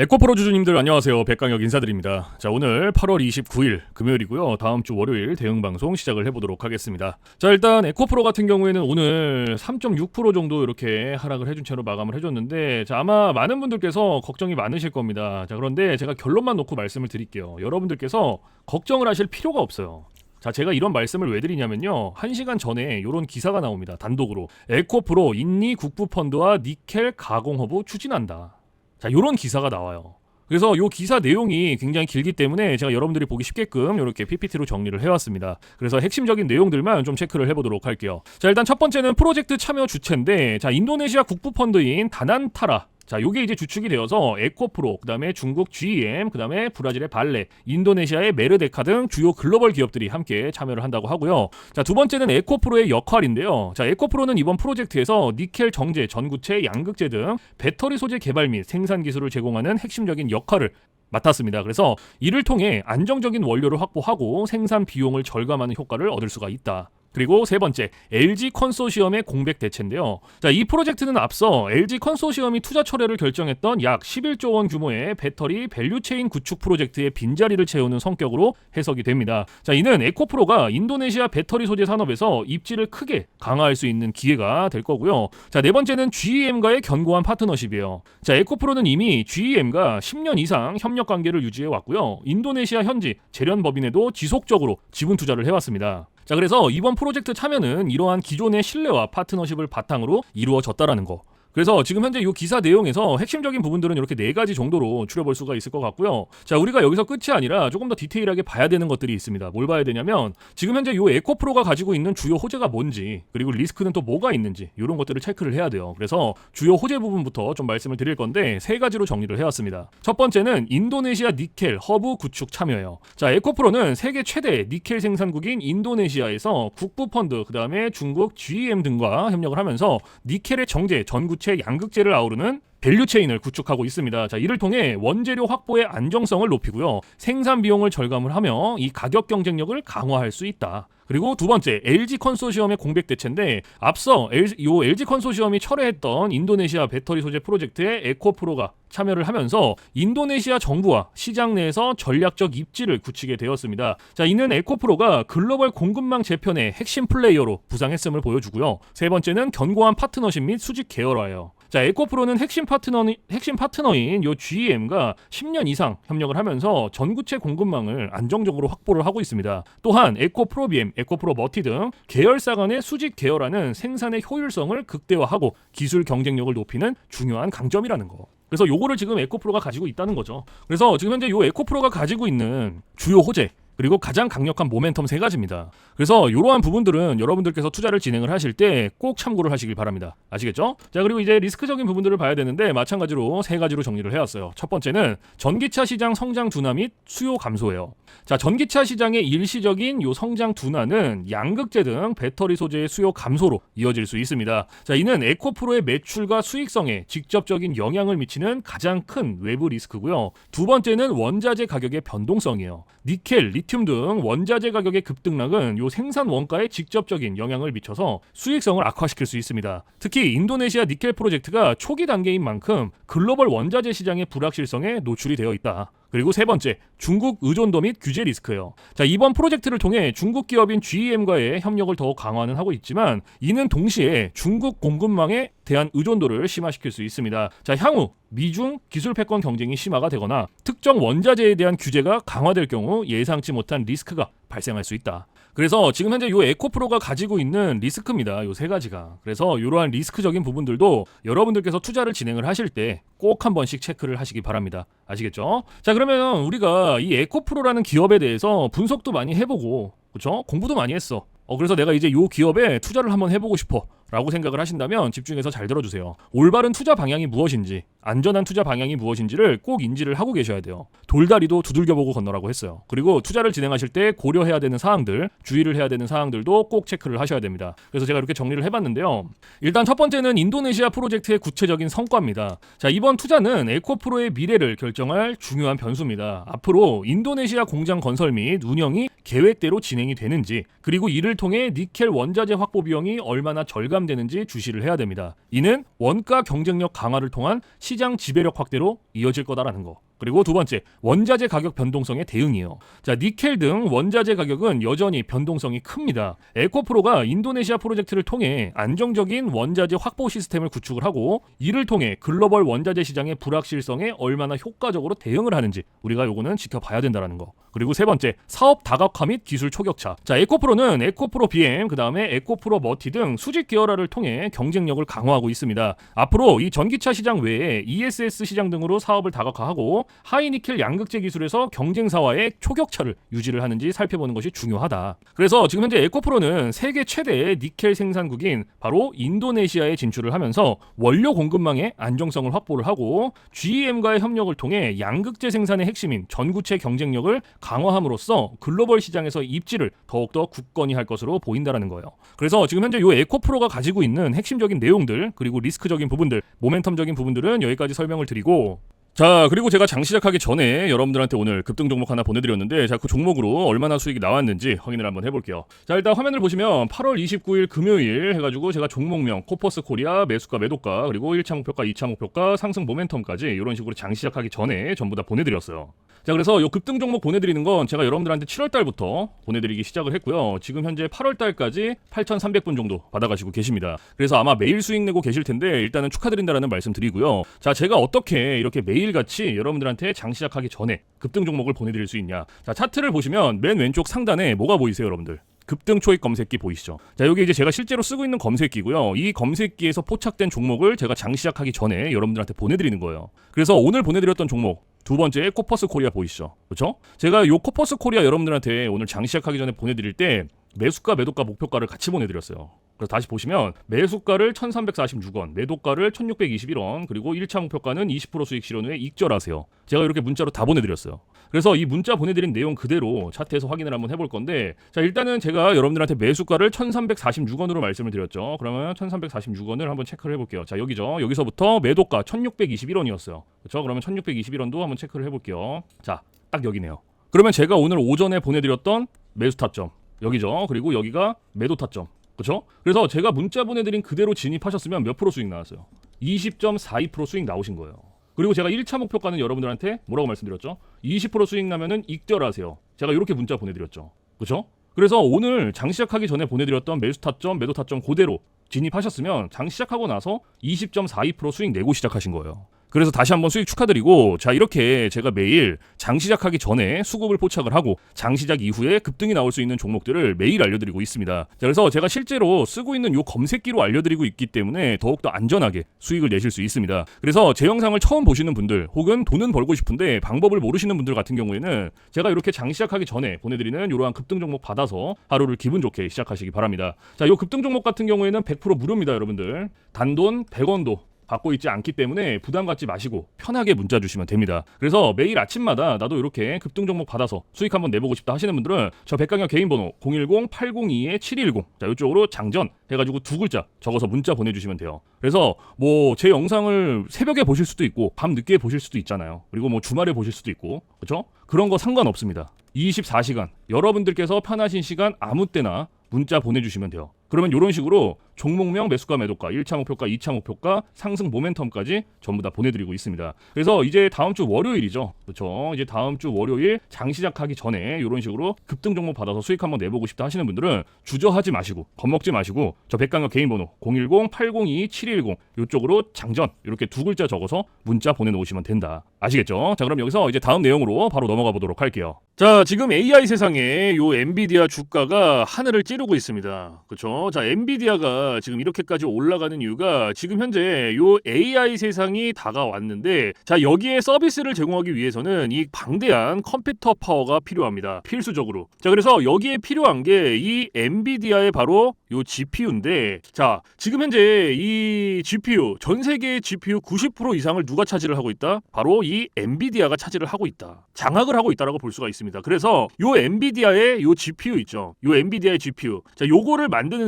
에코프로 주주님들 안녕하세요. 백강혁 인사드립니다. 자, 오늘 8월 29일 금요일이고요. 다음 주 월요일 대응 방송 시작을 해 보도록 하겠습니다. 자, 일단 에코프로 같은 경우에는 오늘 3.6% 정도 이렇게 하락을 해준 채로 마감을 해 줬는데, 자, 아마 많은 분들께서 걱정이 많으실 겁니다. 자, 그런데 제가 결론만 놓고 말씀을 드릴게요. 여러분들께서 걱정을 하실 필요가 없어요. 자, 제가 이런 말씀을 왜 드리냐면요. 한 시간 전에 이런 기사가 나옵니다. 단독으로. 에코프로 인니 국부펀드와 니켈 가공허브 추진한다. 자, 요런 기사가 나와요. 그래서 요 기사 내용이 굉장히 길기 때문에 제가 여러분들이 보기 쉽게끔 이렇게 PPT로 정리를 해왔습니다. 그래서 핵심적인 내용들만 좀 체크를 해보도록 할게요. 자, 일단 첫 번째는 프로젝트 참여 주체인데, 자, 인도네시아 국부 펀드인 다난타라. 자, 요게 이제 주축이 되어서 에코프로, 그다음에 중국 GM, 그다음에 브라질의 발레, 인도네시아의 메르데카 등 주요 글로벌 기업들이 함께 참여를 한다고 하고요. 자, 두 번째는 에코프로의 역할인데요. 자, 에코프로는 이번 프로젝트에서 니켈 정제, 전구체, 양극재 등 배터리 소재 개발 및 생산 기술을 제공하는 핵심적인 역할을 맡았습니다. 그래서 이를 통해 안정적인 원료를 확보하고 생산 비용을 절감하는 효과를 얻을 수가 있다. 그리고 세 번째, LG 컨소시엄의 공백 대체인데요. 자, 이 프로젝트는 앞서 LG 컨소시엄이 투자 철회를 결정했던 약 11조 원 규모의 배터리 밸류체인 구축 프로젝트의 빈자리를 채우는 성격으로 해석이 됩니다. 자, 이는 에코프로가 인도네시아 배터리 소재 산업에서 입지를 크게 강화할 수 있는 기회가 될 거고요. 자, 네 번째는 GEM과의 견고한 파트너십이에요. 자, 에코프로는 이미 GEM과 10년 이상 협력 관계를 유지해 왔고요. 인도네시아 현지 재련 법인에도 지속적으로 지분 투자를 해 왔습니다. 자, 그래서 이번 프로젝트 참여는 이러한 기존의 신뢰와 파트너십을 바탕으로 이루어졌다라는 거. 그래서 지금 현재 이 기사 내용에서 핵심적인 부분들은 이렇게 네 가지 정도로 추려볼 수가 있을 것 같고요. 자, 우리가 여기서 끝이 아니라 조금 더 디테일하게 봐야 되는 것들이 있습니다. 뭘 봐야 되냐면 지금 현재 이 에코프로가 가지고 있는 주요 호재가 뭔지 그리고 리스크는 또 뭐가 있는지 이런 것들을 체크를 해야 돼요. 그래서 주요 호재 부분부터 좀 말씀을 드릴 건데 세 가지로 정리를 해왔습니다. 첫 번째는 인도네시아 니켈 허브 구축 참여예요. 자, 에코프로는 세계 최대 니켈 생산국인 인도네시아에서 국부 펀드 그다음에 중국 GM 등과 협력을 하면서 니켈의 정제, 전구체, 양극재를 아우르는 밸류 체인을 구축하고 있습니다. 자, 이를 통해 원재료 확보의 안정성을 높이고요. 생산 비용을 절감을 하며 이 가격 경쟁력을 강화할 수 있다. 그리고 두 번째, LG 컨소시엄의 공백 대체인데 앞서 L, 요 LG 컨소시엄이 철회했던 인도네시아 배터리 소재 프로젝트에 에코프로가 참여를 하면서 인도네시아 정부와 시장 내에서 전략적 입지를 굳히게 되었습니다. 자, 이는 에코프로가 글로벌 공급망 재편의 핵심 플레이어로 부상했음을 보여주고요. 세 번째는 견고한 파트너십 및 수직 계열화예요. 자, 에코프로는 핵심 파트너 핵심 파트너인 요 GM과 10년 이상 협력을 하면서 전구체 공급망을 안정적으로 확보를 하고 있습니다. 또한 에코프로비엠, 에코프로 머티 등 계열사 간의 수직 계열화는 생산의 효율성을 극대화하고 기술 경쟁력을 높이는 중요한 강점이라는 거. 그래서 요거를 지금 에코프로가 가지고 있다는 거죠. 그래서 지금 현재 요 에코프로가 가지고 있는 주요 호재 그리고 가장 강력한 모멘텀 세 가지입니다. 그래서 이러한 부분들은 여러분들께서 투자를 진행을 하실 때 꼭 참고를 하시길 바랍니다. 아시겠죠? 자 그리고 이제 리스크적인 부분들을 봐야 되는데 마찬가지로 세 가지로 정리를 해왔어요. 첫 번째는 전기차 시장 성장 둔화 및 수요 감소예요. 자 전기차 시장의 일시적인 요 성장 둔화는 양극재 등 배터리 소재의 수요 감소로 이어질 수 있습니다. 자 이는 에코프로의 매출과 수익성에 직접적인 영향을 미치는 가장 큰 외부 리스크고요. 두 번째는 원자재 가격의 변동성이에요. 니켈, 리튬 등 원자재 가격의 급등락은 요 생산 원가에 직접적인 영향을 미쳐서 수익성을 악화시킬 수 있습니다. 특히 인도네시아 니켈 프로젝트가 초기 단계인 만큼 글로벌 원자재 시장의 불확실성에 노출이 되어 있다. 그리고 세 번째, 중국 의존도 및 규제 리스크예요. 자, 이번 프로젝트를 통해 중국 기업인 GEM과의 협력을 더욱 강화는 하고 있지만 이는 동시에 중국 공급망에 대한 의존도를 심화시킬 수 있습니다. 자, 향후 미중 기술 패권 경쟁이 심화가 되거나 특정 원자재에 대한 규제가 강화될 경우 예상치 못한 리스크가 발생할 수 있다. 그래서 지금 현재 요 에코프로가 가지고 있는 리스크입니다. 요 세 가지가. 그래서 이러한 리스크적인 부분들도 여러분들께서 투자를 진행을 하실 때 꼭 한 번씩 체크를 하시기 바랍니다. 아시겠죠? 자, 그러면 우리가 이 에코프로라는 기업에 대해서 분석도 많이 해보고, 그렇죠? 공부도 많이 했어. 어, 그래서 내가 이제 요 기업에 투자를 한번 해보고 싶어. 라고 생각을 하신다면 집중해서 잘 들어주세요. 올바른 투자 방향이 무엇인지, 안전한 투자 방향이 무엇인지를 꼭 인지를 하고 계셔야 돼요. 돌다리도 두들겨보고 건너라고 했어요. 그리고 투자를 진행하실 때 고려해야 되는 사항들, 주의를 해야 되는 사항들도 꼭 체크를 하셔야 됩니다. 그래서 제가 이렇게 정리를 해봤는데요. 일단 첫 번째는 인도네시아 프로젝트의 구체적인 성과입니다. 자, 이번 투자는 에코프로의 미래를 결정할 중요한 변수입니다. 앞으로 인도네시아 공장 건설 및 운영이 계획대로 진행이 되는지, 그리고 이를 통해 니켈 원자재 확보 비용이 얼마나 절감 절감되는지 주시를 해야 됩니다. 이는 원가 경쟁력 강화를 통한 시장 지배력 확대로 이어질 거다라는 거. 그리고 두 번째, 원자재 가격 변동성의 대응이에요. 자, 니켈 등 원자재 가격은 여전히 변동성이 큽니다. 에코프로가 인도네시아 프로젝트를 통해 안정적인 원자재 확보 시스템을 구축을 하고 이를 통해 글로벌 원자재 시장의 불확실성에 얼마나 효과적으로 대응을 하는지 우리가 요거는 지켜봐야 된다라는 거. 그리고 세 번째, 사업 다각화 및 기술 초격차. 자, 에코프로는 에코프로 BM, 그 다음에 에코프로 머티 등 수직 계열화를 통해 경쟁력을 강화하고 있습니다. 앞으로 이 전기차 시장 외에 ESS 시장 등으로 사업을 다각화하고 하이니켈 양극재 기술에서 경쟁사와의 초격차를 유지를 하는지 살펴보는 것이 중요하다. 그래서 지금 현재 에코프로는 세계 최대의 니켈 생산국인 바로 인도네시아에 진출을 하면서 원료 공급망의 안정성을 확보를 하고 GM과의 협력을 통해 양극재 생산의 핵심인 전구체 경쟁력을 강화함으로써 글로벌 시장에서 입지를 더욱더 굳건히 할 것으로 보인다라는 거예요. 그래서 지금 현재 이 에코프로가 가지고 있는 핵심적인 내용들 그리고 리스크적인 부분들, 모멘텀적인 부분들은 여기까지 설명을 드리고 자 그리고 제가 장 시작하기 전에 여러분들한테 오늘 급등 종목 하나 보내드렸는데 자 그 종목으로 얼마나 수익이 나왔는지 확인을 한번 해볼게요. 자 일단 화면을 보시면 8월 29일 금요일 해가지고 제가 종목명 코퍼스 코리아 매수가 매도가 그리고 1차 목표가 2차 목표가 상승 모멘텀까지 이런 식으로 장 시작하기 전에 전부 다 보내드렸어요. 자 그래서 요 급등 종목 보내드리는 건 제가 여러분들한테 7월 달부터 보내드리기 시작을 했고요. 지금 현재 8월 달까지 8,300분 정도 받아가시고 계십니다. 그래서 아마 매일 수익 내고 계실 텐데 일단은 축하드린다라는 말씀 드리고요. 자 제가 어떻게 이렇게 매일 같이 여러분들한테 장 시작하기 전에 급등 종목을 보내드릴 수 있냐 자 차트를 보시면 맨 왼쪽 상단에 뭐가 보이세요 여러분들 급등 초입 검색기 보이시죠? 자, 여기 이제 제가 실제로 쓰고 있는 검색기고요. 이 검색기에서 포착된 종목을 제가 장 시작하기 전에 여러분들한테 보내드리는 거예요. 그래서 오늘 보내드렸던 종목 두 번째 코퍼스 코리아 보이시죠? 그렇죠? 제가 요 코퍼스 코리아 여러분들한테 오늘 장 시작하기 전에 보내드릴 때 매수가 매도가 목표가를 같이 보내드렸어요. 그래서 다시 보시면 매수가를 1,346원, 매도가를 1,621원, 그리고 1차 목표가는 20% 수익 실현 후에 익절하세요. 제가 이렇게 문자로 다 보내드렸어요. 그래서 이 문자 보내드린 내용 그대로 차트에서 확인을 한번 해볼 건데, 자 일단은 제가 여러분들한테 매수가를 1,346원으로 말씀을 드렸죠. 그러면 1,346원을 한번 체크를 해볼게요. 자 여기죠. 여기서부터 매도가 1,621원이었어요. 그렇죠? 그러면 1,621원도 한번 체크를 해볼게요. 자 딱 여기네요. 그러면 제가 오늘 오전에 보내드렸던 매수 타점 여기죠. 그리고 여기가 매도 타점. 그렇죠? 그래서 제가 문자 보내드린 그대로 진입하셨으면 몇 프로 수익 나왔어요? 20.42% 수익 나오신 거예요. 그리고 제가 1차 목표가는 여러분들한테 뭐라고 말씀드렸죠? 20% 수익 나면은 익절하세요. 제가 이렇게 문자 보내드렸죠. 그렇죠? 그래서 오늘 장 시작하기 전에 보내드렸던 매수 타점, 매도 타점 그대로 진입하셨으면 장 시작하고 나서 20.42% 수익 내고 시작하신 거예요. 그래서 다시 한번 수익 축하드리고 자 이렇게 제가 매일 장 시작하기 전에 수급을 포착을 하고 장 시작 이후에 급등이 나올 수 있는 종목들을 매일 알려드리고 있습니다. 자, 그래서 제가 실제로 쓰고 있는 요 검색기로 알려드리고 있기 때문에 더욱더 안전하게 수익을 내실 수 있습니다. 그래서 제 영상을 처음 보시는 분들 혹은 돈은 벌고 싶은데 방법을 모르시는 분들 같은 경우에는 제가 이렇게 장 시작하기 전에 보내드리는 이러한 급등 종목 받아서 하루를 기분 좋게 시작하시기 바랍니다. 자, 요 급등 종목 같은 경우에는 100% 무료입니다, 여러분들. 단돈 100원도 받고 있지 않기 때문에 부담 갖지 마시고 편하게 문자 주시면 됩니다. 그래서 매일 아침마다 나도 이렇게 급등 종목 받아서 수익 한번 내보고 싶다 하시는 분들은 저 백강혁 개인 번호 010-802-710 자 이쪽으로 장전 해가지고 두 글자 적어서 문자 보내주시면 돼요. 그래서 뭐 제 영상을 새벽에 보실 수도 있고 밤 늦게 보실 수도 있잖아요. 그리고 뭐 주말에 보실 수도 있고 그렇죠? 그런 거 상관없습니다. 24시간 여러분들께서 편하신 시간 아무 때나 문자 보내주시면 돼요. 그러면 이런 식으로 종목명 매수가 매도가 1차 목표가 2차 목표가 상승 모멘텀까지 전부 다 보내드리고 있습니다. 그래서 이제 다음 주 월요일이죠. 그렇죠. 이제 다음 주 월요일 장 시작하기 전에 이런 식으로 급등 종목 받아서 수익 한번 내보고 싶다 하시는 분들은 주저하지 마시고 겁먹지 마시고 저 백강혁 개인 번호 010-802-710 이쪽으로 장전 이렇게 두 글자 적어서 문자 보내놓으시면 된다. 아시겠죠? 자 그럼 여기서 이제 다음 내용으로 바로 넘어가 보도록 할게요. 자 지금 AI 세상에 요 엔비디아 주가가 하늘을 찌르고 있습니다. 그렇죠? 자 엔비디아가 지금 이렇게까지 올라가는 이유가 지금 현재 요 AI 세상이 다가왔는데 자 여기에 서비스를 제공하기 위해서는 이 방대한 컴퓨터 파워가 필요합니다. 필수적으로. 자 그래서 여기에 필요한 게 이 엔비디아의 바로 요 GPU인데 자 지금 현재 이 GPU 전 세계의 GPU 90% 이상을 누가 차지를 하고 있다? 바로 이 엔비디아가 차지를 하고 있다. 장악을 하고 있다라고 볼 수가 있습니다. 그래서 요 엔비디아의 요 GPU 있죠. 요 엔비디아의 GPU. 자 요거를 만드는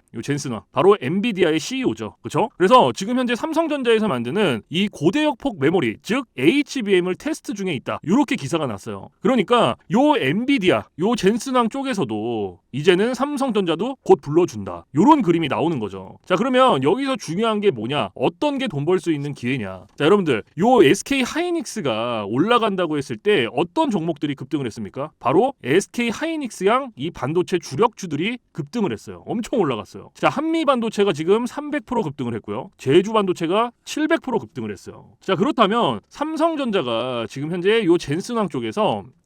요 젠슨왕 바로 엔비디아의 CEO죠. 그렇죠? 그래서 지금 현재 삼성전자에서 만드는 이 고대역폭 메모리 즉 HBM을 테스트 중에 있다. 이렇게 기사가 났어요. 그러니까 요 엔비디아 요 젠슨왕 쪽에서도 이제는 삼성전자도 곧 불러준다. 요런 그림이 나오는 거죠. 자 그러면 여기서 중요한 게 뭐냐? 어떤 게 돈 벌 수 있는 기회냐? 자 여러분들 요 SK 하이닉스가 올라간다고 했을 때 어떤 종목들이 급등을 했습니까? 바로 SK 하이닉스양 이 반도체 주력주들이 급등을 했어요. 엄청 올라갔어요. 자 한미 반도체가 지금 300% 급등을 했고요. 제주 반도체가 700% 급등을 했어요. 자 그렇다면 삼성전자가 지금 현재 요 젠슨왕 쪽에서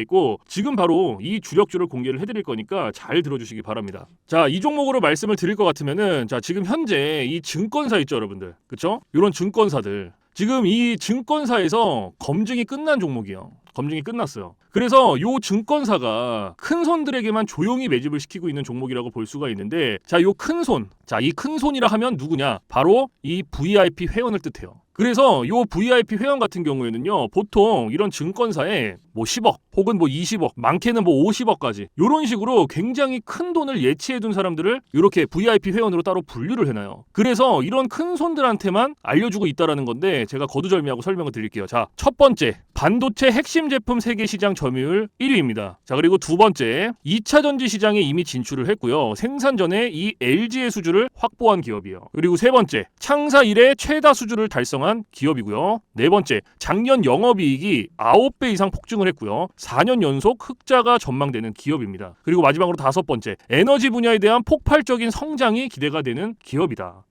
있고 지금 바로 이 주력주를 공개를 해드릴 거니까 잘 들어주시기 바랍니다. 자, 이 종목으로 말씀을 드릴 것 같으면은 자 지금 현재 이 증권사 있죠, 여러분들, 그렇죠? 이런 증권사들 지금 이 증권사에서 검증이 끝난 종목이에요. 검증이 끝났어요. 그래서 요 증권사가 큰 손들에게만 조용히 매집을 시키고 있는 종목이라고 볼 수가 있는데 자, 요 큰 손. 자, 이 큰 손이라 하면 누구냐? 바로 이 VIP 회원을 뜻해요. 그래서 요 VIP 회원 같은 경우에는요 보통 이런 증권사에 뭐 10억 혹은 뭐 20억 많게는 뭐 50억까지 이런 식으로 굉장히 큰 돈을 예치해 둔 사람들을 이렇게 VIP 회원으로 따로 분류를 해놔요. 그래서 이런 큰 손들한테만 알려주고 있다라는 건데 제가 거두절미하고 설명을 드릴게요. 자 첫 번째 반도체 핵심 제품 세계 시장 점유율 1위입니다. 자 그리고 두 번째 2차 전지 시장에 이미 진출을 했고요. 생산 전에 이 LG의 수주를 확보한 기업이에요. 그리고 세 번째 창사 이래 최다 수주를 달성한 기업이고요. 네 번째 작년 영업이익이 9배 이상 폭증을 했고요. 4년 연속 흑자가 전망되는 기업입니다. 그리고 마지막으로 다섯 번째 에너지 분야에 대한 폭발적인 성장이 기대가 되는 기업이다.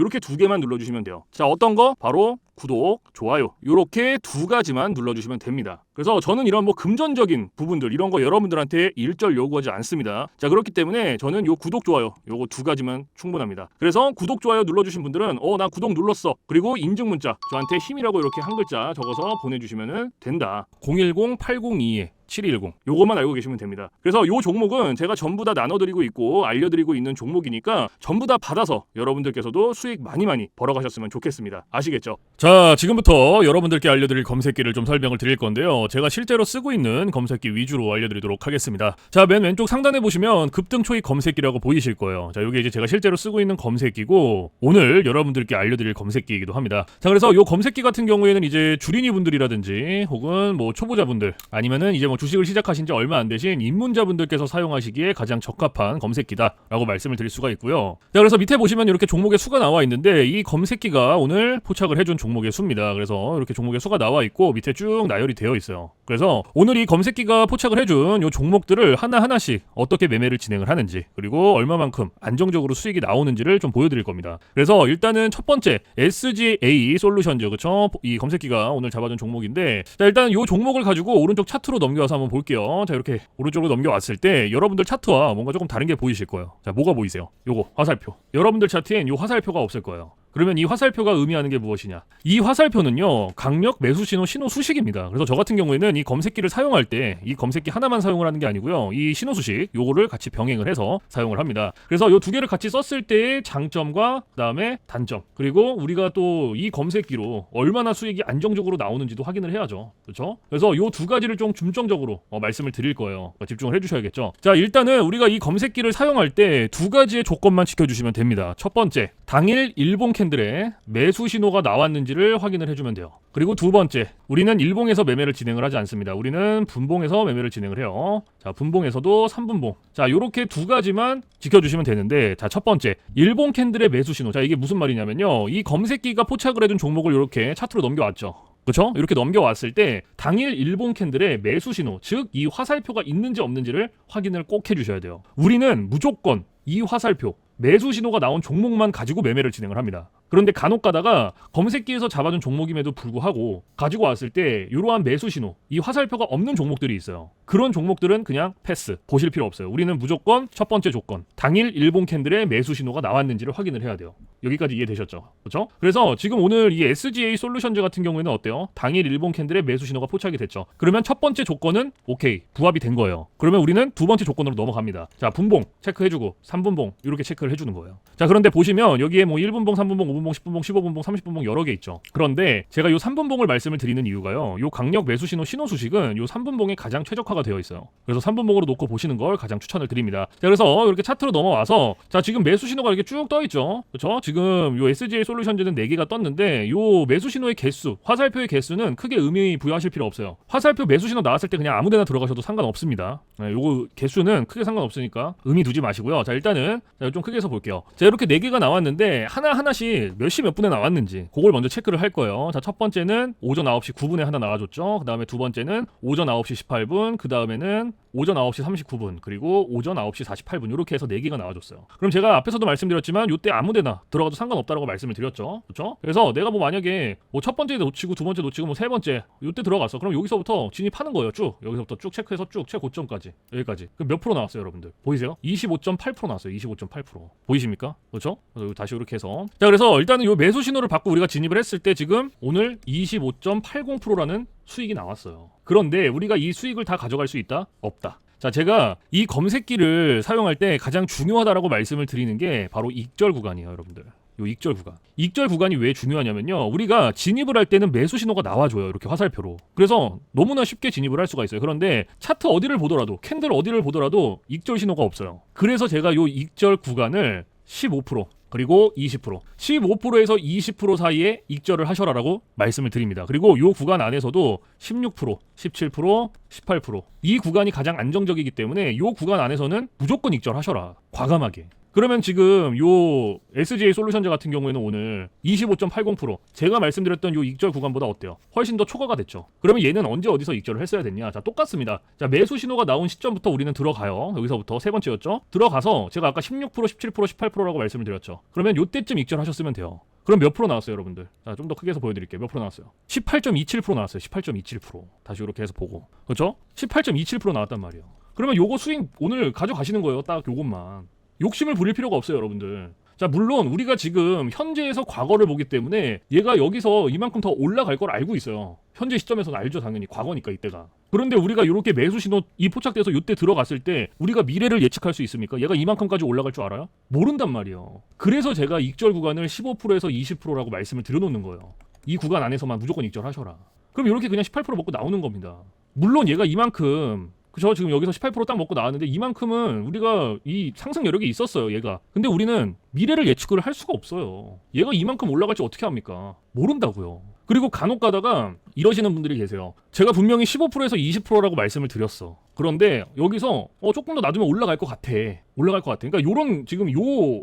이렇게 두 개만 눌러주시면 돼요. 자, 어떤 거? 바로 구독, 좋아요. 이렇게 두 가지만 눌러주시면 됩니다. 그래서 저는 이런 뭐 금전적인 부분들 이런 거 여러분들한테 일절 요구하지 않습니다. 자, 그렇기 때문에 저는 요 구독, 좋아요 요거 두 가지만 충분합니다. 그래서 구독, 좋아요 눌러주신 분들은 어, 나 구독 눌렀어. 그리고 인증 문자 저한테 힘이라고 이렇게 한 글자 적어서 보내주시면 된다. 010-802에 7210 요것만 알고 계시면 됩니다. 그래서 요 종목은 제가 전부 다 나눠드리고 있고 알려드리고 있는 종목이니까 전부 다 받아서 여러분들께서도 수익 많이 많이 벌어가셨으면 좋겠습니다. 아시겠죠? 자 지금부터 여러분들께 알려드릴 검색기를 좀 설명을 드릴 건데요. 제가 실제로 쓰고 있는 검색기 위주로 알려드리도록 하겠습니다. 자 맨 왼쪽 상단에 보시면 급등 초입 검색기라고 보이실 거예요. 자 요게 이제 제가 실제로 쓰고 있는 검색기고 오늘 여러분들께 알려드릴 검색기이기도 합니다. 자 그래서 요 검색기 같은 경우에는 이제 주린이 분들이라든지 혹은 뭐 초보자분들 아니면은 이제 뭐 주식을 시작하신 지 얼마 안 되신 입문자분들께서 사용하시기에 가장 적합한 검색기다라고 말씀을 드릴 수가 있고요. 자, 그래서 밑에 보시면 이렇게 종목의 수가 나와 있는데 이 검색기가 오늘 포착을 해준 종목의 수입니다. 그래서 이렇게 종목의 수가 나와 있고 밑에 쭉 나열이 되어 있어요. 그래서 오늘 이 검색기가 포착을 해준 이 종목들을 하나 하나씩 어떻게 매매를 진행을 하는지 그리고 얼마만큼 안정적으로 수익이 나오는지를 좀 보여드릴 겁니다. 그래서 일단은 첫 번째 SGA 솔루션즈 그쵸? 이 검색기가 오늘 잡아준 종목인데 자 일단 이 종목을 가지고 오른쪽 차트로 넘겨 와서 한번 볼게요. 자 이렇게 오른쪽으로 넘겨왔을 때 여러분들 차트와 뭔가 조금 다른 게 보이실 거예요. 자 뭐가 보이세요? 요거 화살표. 여러분들 차트엔 요 화살표가 없을 거예요. 그러면 이 화살표가 의미하는 게 무엇이냐? 이 화살표는요, 강력 매수 신호 신호 수식입니다. 그래서 저 같은 경우에는 이 검색기를 사용할 때 이 검색기 하나만 사용을 하는 게 아니고요, 이 신호 수식 요거를 같이 병행을 해서 사용을 합니다. 그래서 요 두 개를 같이 썼을 때의 장점과 그다음에 단점 그리고 우리가 또 이 검색기로 얼마나 수익이 안정적으로 나오는지도 확인을 해야죠. 그렇죠? 그래서 요 두 가지를 좀 중점적으로 어, 말씀을 드릴 거예요. 그러니까 집중을 해주셔야겠죠. 자, 일단은 우리가 이 검색기를 사용할 때 두 가지의 조건만 지켜주시면 됩니다. 첫 번째, 당일 일본 캔들에 매수 신호가 나왔는지를 확인을 해주면 돼요. 그리고 두 번째, 우리는 일봉에서 매매를 진행을 하지 않습니다. 우리는 분봉에서 매매를 진행을 해요. 자, 분봉에서도 3분봉. 자, 요렇게 두 가지만 지켜주시면 되는데, 자, 첫 번째, 일본 캔들의 매수 신호. 자, 이게 무슨 말이냐면요. 이 검색기가 포착을 해둔 종목을 이렇게 차트로 넘겨왔죠. 그렇죠? 이렇게 넘겨왔을 때 당일 일본 캔들의 매수 신호, 즉 이 화살표가 있는지 없는지를 확인을 꼭 해주셔야 돼요. 우리는 무조건 이 화살표 매수 신호가 나온 종목만 가지고 매매를 진행을 합니다. 그런데 간혹 가다가 검색기에서 잡아준 종목임에도 불구하고 가지고 왔을 때 이러한 매수 신호, 이 화살표가 없는 종목들이 있어요. 그런 종목들은 그냥 패스, 보실 필요 없어요. 우리는 무조건 첫 번째 조건, 당일 일본 캔들의 매수 신호가 나왔는지를 확인을 해야 돼요. 여기까지 이해되셨죠? 그렇죠? 그래서 지금 오늘 이 SGA 솔루션즈 같은 경우에는 어때요? 당일 일본 캔들의 매수 신호가 포착이 됐죠. 그러면 첫 번째 조건은 오케이, 부합이 된 거예요. 그러면 우리는 두 번째 조건으로 넘어갑니다. 자, 분봉 체크해주고 3분봉 이렇게 체크를 해주는 거예요. 자, 그런데 보시면 여기에 뭐 1분봉, 3분봉, 5분봉, 10분봉, 15분봉, 30분봉 여러 개 있죠. 그런데 제가 요 3분봉을 말씀을 드리는 이유가요. 요 강력 매수 신호 신호 수식은 요 3분봉에 가장 최적화가 되어 있어요. 그래서 3분봉으로 놓고 보시는 걸 가장 추천을 드립니다. 자, 그래서 이렇게 차트로 넘어와서 자, 지금 매수 신호가 이렇게 쭉 떠 있죠. 그렇죠? 지금 요 SGA 솔루션즈는 4개가 떴는데 요 매수 신호의 개수, 화살표의 개수는 크게 의미 부여하실 필요 없어요. 화살표 매수 신호 나왔을 때 그냥 아무 데나 들어가셔도 상관없습니다. 네, 요거 개수는 크게 상관없으니까 의미 두지 마시고요. 자, 일단은 자, 좀 크게 해서 볼게요. 자, 이렇게 4개가 나왔는데 하나하나씩 몇 시 몇 분에 나왔는지 그걸 먼저 체크를 할 거예요. 자, 첫 번째는 오전 9시 9분에 하나 나와줬죠. 그 다음에 두 번째는 오전 9시 18분, 그 다음에는 오전 9시 39분 그리고 오전 9시 48분 이렇게 해서 4개가 나와줬어요. 그럼 제가 앞에서도 말씀드렸지만 이때 아무데나 들어가도 상관없다라고 말씀을 드렸죠. 그렇죠? 그래서 내가 뭐 만약에 뭐 첫 번째 놓치고 두 번째 놓치고 뭐 세 번째 이때 들어갔어. 그럼 여기서부터 진입하는 거예요. 쭉 여기서부터 쭉 체크해서 쭉 최고점까지 여기까지. 그럼 몇 프로 나왔어요, 여러분들? 보이세요? 25.8% 나왔어요. 25.8% 보이십니까? 그렇죠? 그래서 다시 이렇게 해서 자 그래서 일단은 요 매수 신호를 받고 우리가 진입을 했을 때 지금 오늘 25.80%라는 수익이 나왔어요. 그런데 우리가 이 수익을 다 가져갈 수 있다? 없다. 자, 제가 이 검색기를 사용할 때 가장 중요하다라고 말씀을 드리는 게 바로 익절 구간이에요, 여러분들. 요 익절 구간. 익절 구간이 왜 중요하냐면요. 우리가 진입을 할 때는 매수 신호가 나와줘요. 이렇게 화살표로. 그래서 너무나 쉽게 진입을 할 수가 있어요. 그런데 차트 어디를 보더라도, 캔들 어디를 보더라도 익절 신호가 없어요. 그래서 제가 요 익절 구간을 15% 그리고 20% 15%에서 20% 사이에 익절을 하셔라라고 말씀을 드립니다. 그리고 요 구간 안에서도 16%, 17%, 18%이 구간이 가장 안정적이기 때문에 요 구간 안에서는 무조건 익절하셔라. 과감하게. 그러면 지금 요 SJ 솔루션즈 같은 경우에는 오늘 25.80% 제가 말씀드렸던 요 익절 구간보다 어때요? 훨씬 더 초과가 됐죠. 그러면 얘는 언제 어디서 익절을 했어야 됐냐? 자, 똑같습니다. 자, 매수 신호가 나온 시점부터 우리는 들어가요. 여기서부터 세 번째였죠. 들어가서 제가 아까 16%, 17%, 18%라고 말씀을 드렸죠. 그러면 요때쯤 익절하셨으면 돼요. 그럼 몇 프로 나왔어요, 여러분들? 자, 좀 더 크게 해서 보여드릴게요. 몇 프로 나왔어요? 18.27% 나왔어요. 18.27%. 다시 이렇게 해서 보고. 그렇죠? 18.27% 나왔단 말이에요. 그러면 요거 수익 오늘 가져가시는 거예요. 딱 요것만. 욕심을 부릴 필요가 없어요, 여러분들. 자, 물론 우리가 지금 현재에서 과거를 보기 때문에 얘가 여기서 이만큼 더 올라갈 걸 알고 있어요. 현재 시점에서는 알죠, 당연히. 과거니까 이때가. 그런데 우리가 이렇게 매수 신호 이 포착돼서 이때 들어갔을 때 우리가 미래를 예측할 수 있습니까? 얘가 이만큼까지 올라갈 줄 알아요? 모른단 말이에요. 그래서 제가 익절 구간을 15%에서 20%라고 말씀을 드려놓는 거예요. 이 구간 안에서만 무조건 익절하셔라. 그럼 이렇게 그냥 18% 먹고 나오는 겁니다. 물론 얘가 이만큼 그 저 지금 여기서 18%딱 먹고 나왔는데 이만큼은 우리가 이 상승 여력이 있었어요 얘가. 근데 우리는 미래를 예측을 할 수가 없어요. 얘가 이만큼 올라갈지 어떻게 합니까? 모른다고요 그리고 간혹 가다가 이러시는 분들이 계세요. 제가 분명히 15%에서 20%라고 말씀을 드렸어. 그런데 여기서 어 조금 더 놔두면 올라갈 것 같아. 올라갈 것 같아. 그러니까 요런 지금 요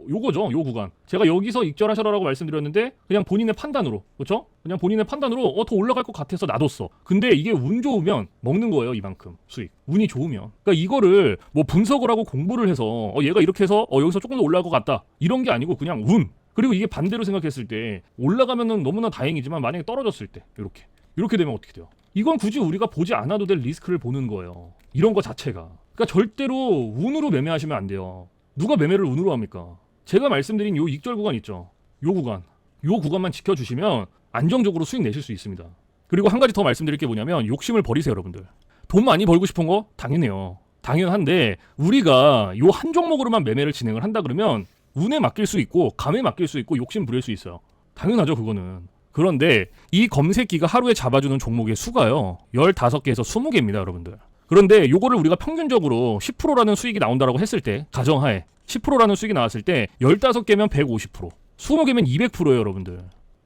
요거죠. 요 구간. 제가 여기서 익절하셔라라고 말씀드렸는데 그냥 본인의 판단으로. 그렇죠 그냥 본인의 판단으로 어 더 올라갈 것 같아서 놔뒀어. 근데 이게 운 좋으면 먹는 거예요 이만큼. 수익. 운이 좋으면. 그러니까 이거를 뭐 분석을 하고 공부를 해서 어 얘가 이렇게 해서 어 여기서 조금 더 올라갈 것 같다. 이런 게 아니고 그냥 운 그리고 이게 반대로 생각했을 때 올라가면은 너무나 다행이지만 만약에 떨어졌을 때 이렇게 이렇게 되면 어떻게 돼요? 이건 굳이 우리가 보지 않아도 될 리스크를 보는 거예요. 이런 거 자체가. 그러니까 절대로 운으로 매매하시면 안 돼요. 누가 매매를 운으로 합니까? 제가 말씀드린 요 익절 구간 있죠. 요 구간. 요 구간만 지켜주시면 안정적으로 수익 내실 수 있습니다. 그리고 한 가지 더 말씀드릴 게 뭐냐면 욕심을 버리세요, 여러분들. 돈 많이 벌고 싶은 거 당연해요. 당연한데 우리가 요 한 종목으로만 매매를 진행을 한다 그러면 운에 맡길 수 있고 감에 맡길 수 있고 욕심 부릴 수 있어요. 당연하죠, 그거는. 그런데 이 검색기가 하루에 잡아주는 종목의 수가요. 15개에서 20개입니다, 여러분들. 그런데 요거를 우리가 평균적으로 10%라는 수익이 나온다라고 했을 때 가정하에 10%라는 수익이 나왔을 때 15개면 150%, 20개면 200%예요, 여러분들.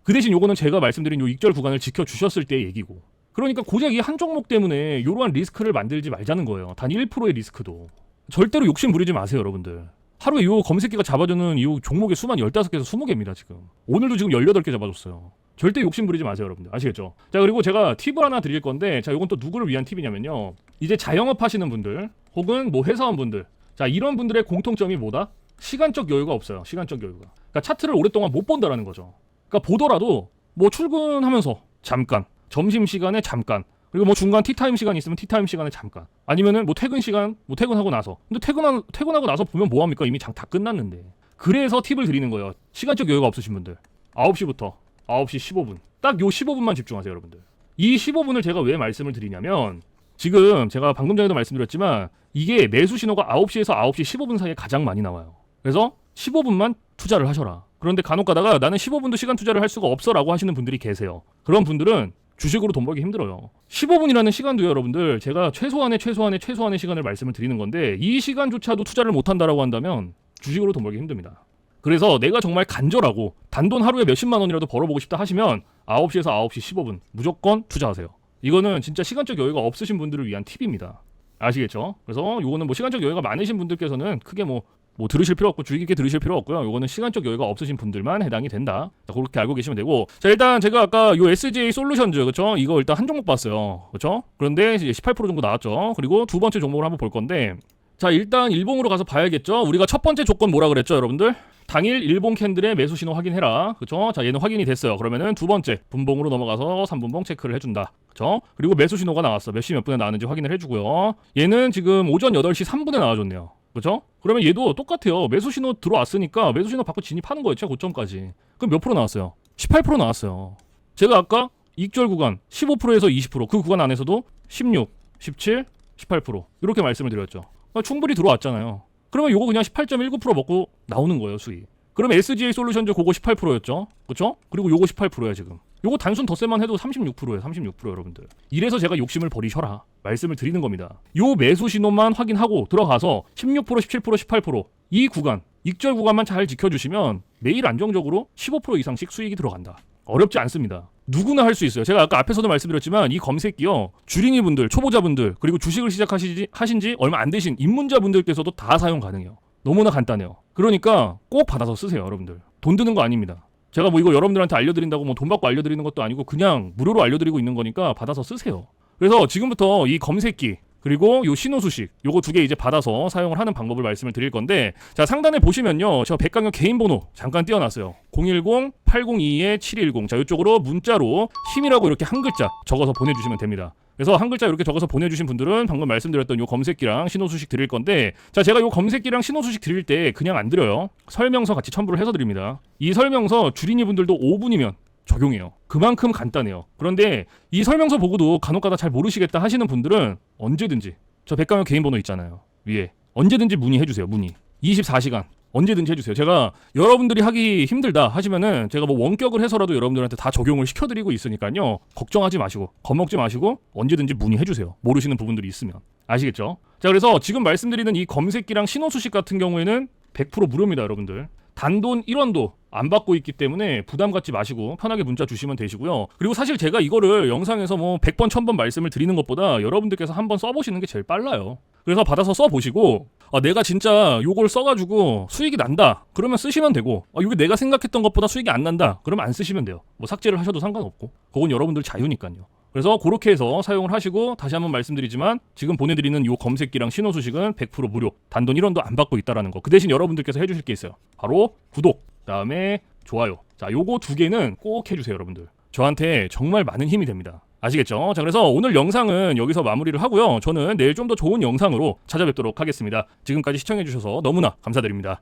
그 대신 요거는 제가 말씀드린 요 익절 구간을 지켜 주셨을 때 얘기고. 그러니까 고작 이 한 종목 때문에 이러한 리스크를 만들지 말자는 거예요. 단 1%의 리스크도. 절대로 욕심 부리지 마세요, 여러분들. 하루에 요 검색기가 잡아주는 이 종목의 수만 15개에서 20개입니다, 지금. 오늘도 지금 18개 잡아줬어요. 절대 욕심 부리지 마세요, 여러분들. 아시겠죠? 자, 그리고 제가 팁을 하나 드릴 건데, 자, 요건 또 누구를 위한 팁이냐면요. 이제 자영업 하시는 분들, 혹은 뭐 회사원분들. 자, 이런 분들의 공통점이 뭐다? 시간적 여유가 없어요. 시간적 여유가. 그러니까 차트를 오랫동안 못 본다라는 거죠. 그러니까 보더라도 뭐 출근하면서 잠깐, 점심 시간에 잠깐, 그리고 뭐 중간 티타임 시간 있으면 티타임 시간에 잠깐. 아니면은 뭐 퇴근 시간, 뭐 퇴근하고 나서. 근데 퇴근하, 퇴근하고 나서 보면 뭐 합니까? 이미 장 다 끝났는데. 그래서 팁을 드리는 거예요. 시간적 여유가 없으신 분들. 9시부터 9시 15분. 딱 요 15분만 집중하세요, 여러분들. 이 15분을 제가 왜 말씀을 드리냐면 지금 제가 방금 전에도 말씀드렸지만 이게 매수 신호가 9시에서 9시 15분 사이에 가장 많이 나와요. 그래서 15분만 투자를 하셔라. 그런데 간혹 가다가 나는 15분도 시간 투자를 할 수가 없어라고 하시는 분들이 계세요. 그런 분들은 주식으로 돈 벌기 힘들어요. 15분이라는 시간도요, 여러분들. 제가 최소한의 최소한의 최소한의 시간을 말씀을 드리는 건데 이 시간조차도 투자를 못 한다라고 한다면 주식으로 돈 벌기 힘듭니다. 그래서 내가 정말 간절하고 단돈 하루에 몇십만 원이라도 벌어보고 싶다 하시면 9시에서 9시 15분 무조건 투자하세요. 이거는 진짜 시간적 여유가 없으신 분들을 위한 팁입니다. 아시겠죠? 그래서 요거는 뭐 시간적 여유가 많으신 분들께서는 크게 뭐 뭐 들으실 필요 없고 주의 깊게 들으실 필요 없고요. 요거는 시간적 여유가 없으신 분들만 해당이 된다. 자, 그렇게 알고 계시면 되고. 자, 일단 제가 아까 요 SJ 솔루션즈 그쵸? 이거 일단 한 종목 봤어요. 그쵸? 그런데 이제 18% 정도 나왔죠. 그리고 두 번째 종목을 한번 볼 건데 자, 일단 일봉으로 가서 봐야겠죠. 우리가 첫 번째 조건 뭐라 그랬죠, 여러분들? 당일 일봉 캔들의 매수 신호 확인해라. 그쵸? 자, 얘는 확인이 됐어요. 그러면은 두 번째 분봉으로 넘어가서 3분봉 체크를 해준다. 그쵸? 그리고 매수 신호가 나왔어. 몇 시 몇 분에 나왔는지 확인을 해주고요. 얘는 지금 오전 8시 3분에 나와줬네요. 그죠? 그러면 얘도 똑같아요. 매수 신호 들어왔으니까 매수 신호 받고 진입하는 거였죠. 고점까지. 그럼 몇 프로 나왔어요? 18% 나왔어요. 제가 아까 익절 구간 15%에서 20%그 구간 안에서도 16, 17, 18% 이렇게 말씀을 드렸죠. 그러니까 충분히 들어왔잖아요. 그러면 요거 그냥 18.19% 먹고 나오는 거예요, 수익. 그럼 SGA 솔루션즈 그거 18%였죠. 그렇죠? 그리고 요거 18%야, 지금. 요거 단순 덧셈만 해도 36%예요. 36% 여러분들. 이래서 제가 욕심을 버리셔라. 말씀을 드리는 겁니다. 요 매수 신호만 확인하고 들어가서 16%, 17%, 18%이 구간, 익절 구간만 잘 지켜주시면 매일 안정적으로 15% 이상씩 수익이 들어간다. 어렵지 않습니다. 누구나 할 수 있어요. 제가 아까 앞에서도 말씀드렸지만 이 검색기요. 주린이 분들, 초보자분들, 그리고 주식을 시작하신 지 얼마 안 되신 입문자분들께서도 다 사용 가능해요. 너무나 간단해요. 그러니까 꼭 받아서 쓰세요, 여러분들. 돈 드는 거 아닙니다. 제가 뭐 이거 여러분들한테 알려드린다고 뭐 돈 받고 알려드리는 것도 아니고 그냥 무료로 알려드리고 있는 거니까 받아서 쓰세요. 그래서 지금부터 이 검색기 그리고 요 신호 수식 요거 두 개 이제 받아서 사용을 하는 방법을 말씀을 드릴 건데 자 상단에 보시면요. 저 백강현 개인 번호 잠깐 띄워놨어요. 010-802-710자 이쪽으로 문자로 힘이라고 이렇게 한 글자 적어서 보내주시면 됩니다 그래서 한 글자 이렇게 적어서 보내주신 분들은 방금 말씀드렸던 요 검색기랑 신호 수식 드릴 건데 자 제가 요 검색기랑 신호 수식 드릴 때 그냥 안 드려요 설명서 같이 첨부를 해서 드립니다 이 설명서 주린이 분들도 5분이면 적용해요. 그만큼 간단해요. 그런데 이 설명서 보고도 간혹가다 잘 모르시겠다 하시는 분들은 언제든지 저 백강현 개인 번호 있잖아요. 위에 언제든지 문의해 주세요. 문의. 24시간 언제든지 해주세요. 제가 여러분들이 하기 힘들다 하시면은 제가 뭐 원격을 해서라도 여러분들한테 다 적용을 시켜드리고 있으니까요. 걱정하지 마시고 겁먹지 마시고 언제든지 문의해 주세요. 모르시는 부분들이 있으면 아시겠죠? 자 그래서 지금 말씀드리는 이 검색기랑 신호 수식 같은 경우에는 100% 무료입니다, 여러분들. 단돈 1원도 안 받고 있기 때문에 부담 갖지 마시고 편하게 문자 주시면 되시고요. 그리고 사실 제가 이거를 영상에서 뭐 100번, 1000번 말씀을 드리는 것보다 여러분들께서 한번 써보시는 게 제일 빨라요. 그래서 받아서 써보시고 아, 내가 진짜 요걸 써가지고 수익이 난다. 그러면 쓰시면 되고 아, 이게 내가 생각했던 것보다 수익이 안 난다. 그러면 안 쓰시면 돼요. 뭐 삭제를 하셔도 상관없고 그건 여러분들 자유니까요. 그래서 그렇게 해서 사용을 하시고 다시 한번 말씀드리지만 지금 보내드리는 요 검색기랑 신호 수식은 100% 무료. 단돈 1원도 안 받고 있다라는 거. 그 대신 여러분들께서 해주실 게 있어요. 바로 구독 그다음에 좋아요. 자 요거 두 개는 꼭 해주세요 여러분들. 저한테 정말 많은 힘이 됩니다. 아시겠죠? 자 그래서 오늘 영상은 여기서 마무리를 하고요. 저는 내일 좀 더 좋은 영상으로 찾아뵙도록 하겠습니다. 지금까지 시청해주셔서 너무나 감사드립니다